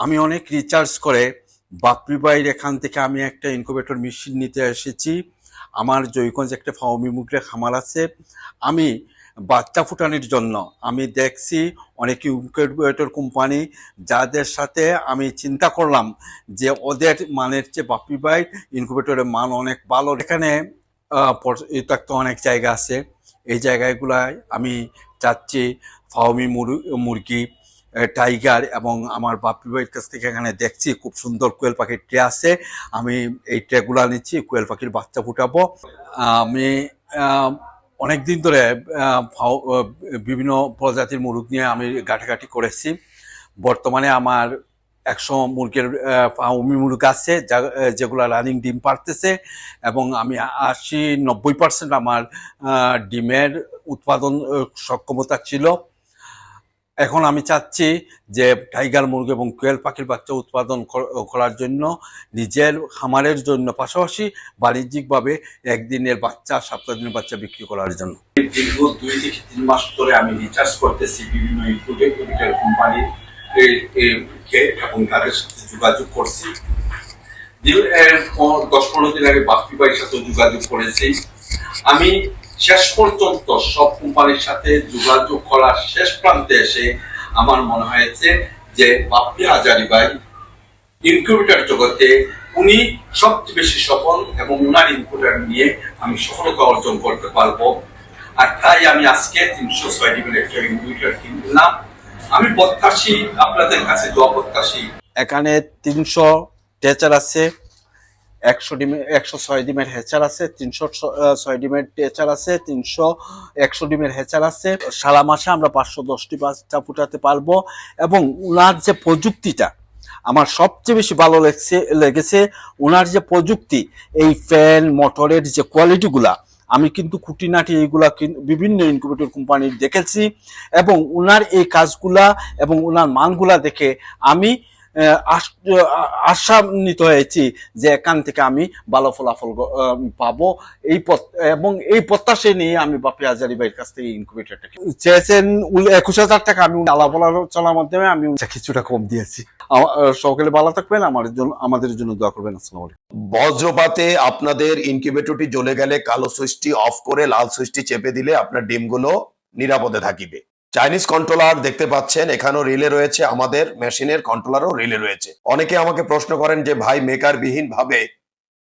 আমি অনেক রিচার্জ করে বাপরি বাইর এখান থেকে আমি একটা ইনকুবেটর মেশিন নিতে এসেছি। আমার জয়গঞ্জ একটা ফাউমি মুগরে খামার আছে। আমি বাচ্চা ফুটানোর জন্য আমি দেখছি অনেক ইনকুবেটর কোম্পানি যাদের সাথে আমি চিন্তা করলাম যে ওদের মানের চেয়ে বাপরি বাইর ইনকুবেটরের মান অনেক ভালো। এখানে তথ্য অনেক জায়গা আছে। এই জায়গাগুলায় আমি চাচ্ছি ফাউমি মুর- মুরগি টাইগার এবং আমার বাপি ভাইয়ের কাছ থেকে এখানে দেখছি, খুব সুন্দর কোয়েল পাখির ট্রে আছে। আমি এই ট্রেগুলা নিচ্ছি, কোয়েল পাখির বাচ্চা ফুটাবো। আমি অনেক দিন ধরে বিভিন্ন প্রজাতির মুরগ নিয়ে আমি ঘাটাঘাটি করেছি। বর্তমানে আমার একশো মুরগের ফাউমি মুরগ আছে যেগুলা রানিং ডিম পারতেছে এবং আমি আশি নব্বই পার্সেন্ট আমার ডিমের উৎপাদন সক্ষমতা ছিল। এখন আমি চাচ্ছি যে টাইগার মুরগি এবং কোয়েল পাখির বাচ্চা উৎপাদন করার জন্য, নিজের, খামারের জন্য, পাশাপাশি বাণিজ্যিকভাবে একদিনের বাচ্চা সপ্তাহ দিনের বাচ্চা বিক্রি করার জন্য। দীর্ঘ দুই থেকে তিন মাস ধরে আমি রিচার্জ করতেছি বিভিন্ন ইনপুটের কোম্পানি এবং তাদের সাথে যোগাযোগ করছি। দশ পনেরো দিন আগে বাপ্পি ভাইয়ের সাথে যোগাযোগ করেছি। আমি শেষ পর্যন্ত সব কোম্পানির সাথে যোগাযোগ করার শেষ প্রান্তে এসে আমার মনে হয়েছে যে বাপ্পি হাজারি ভাই ইনকিউবেটর জগতে উনি সবচেয়ে বেশি সফল এবং উনার ইনকিউবেটর নিয়ে আমি সফলতা অর্জন করতে পারব। আর তাই আমি আজকে তিনশো ছয় ডিমের একটা ইনকিউবেটর কিনলাম। আমি প্রত্যাশী, আপনাদের কাছে দোয়া প্রত্যাশী। এখানে তিনশো টেচার আছে। একশো ডিমের একশো ছয় ডিমের হেচার আছে, তিনশো ছয় ডিমের টেচার আছে, তিনশো একশো ডিমের হেচার আছে। সারা মাসে আমরা পাঁচশো দশটি বাচ্চা ফুটাতে পারব এবং ওনার যে প্রযুক্তিটা, আমার সবচেয়ে বেশি ভালো লেগেছে লেগেছে ওনার যে প্রযুক্তি, এই ফ্যান, মোটরের যে কোয়ালিটিগুলা, আমি কিন্তু খুঁটিনাটি এইগুলা বিভিন্ন ইনকিউবেটর কোম্পানির দেখেছি এবং ওনার এই কাজগুলা এবং ওনার মানগুলা দেখে আমি আশান্বিত হয়েছি যে এখান থেকে আমি ভালো ফলাফল পাবো। এই এবং এই প্রত্যাশা নিয়ে আমি বাপি হাজারি ভাইয়ের কাছ থেকে ইনকিউবেটরটা কিনি। চেয়েছেন একুশ হাজার টাকা, আমি আলাপ আলোচনার মাধ্যমে আমি কিছুটা কম দিয়েছি। সকলে ভালো থাকবেন, আমার জন্য আমাদের জন্য দোয়া করবেন, আসসালামু বজ্রপাতে আপনাদের ইনকিউবেটরটি জ্বলে গেলে, কালো সুইচটি অফ করে লাল সুইচটি চেপে দিলে আপনার ডিমগুলো নিরাপদে থাকিবে। চাইনিজ কন্ট্রোলার দেখতে পাচ্ছেন, এখানেও রিলে রয়েছে, আমাদের মেশিনের কন্ট্রোলারও রিলে রয়েছে। অনেকে আমাকে প্রশ্ন করেন যে, ভাই মেকার বিহীন ভাবে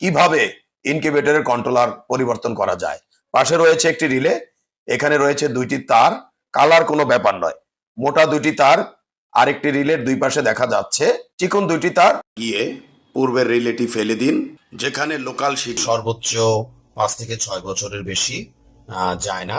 কীভাবে ইনকিউবেটরের কন্ট্রোলার পরিবর্তন করা যায়? পাশে রয়েছে একটি রিলে এখানে রয়েছে দুইটি তার কালার কোনো ব্যাপার নয়। মোটা দুইটি তার, আরেকটি রিলের দুই পাশে দেখা যাচ্ছে, চিকন দুইটি তার। গিয়ে পূর্বের রিলেটি ফেলে দিন, যেখানে লোকাল শিট সর্বোচ্চ পাঁচ থেকে ছয় বছরের বেশি যায় না।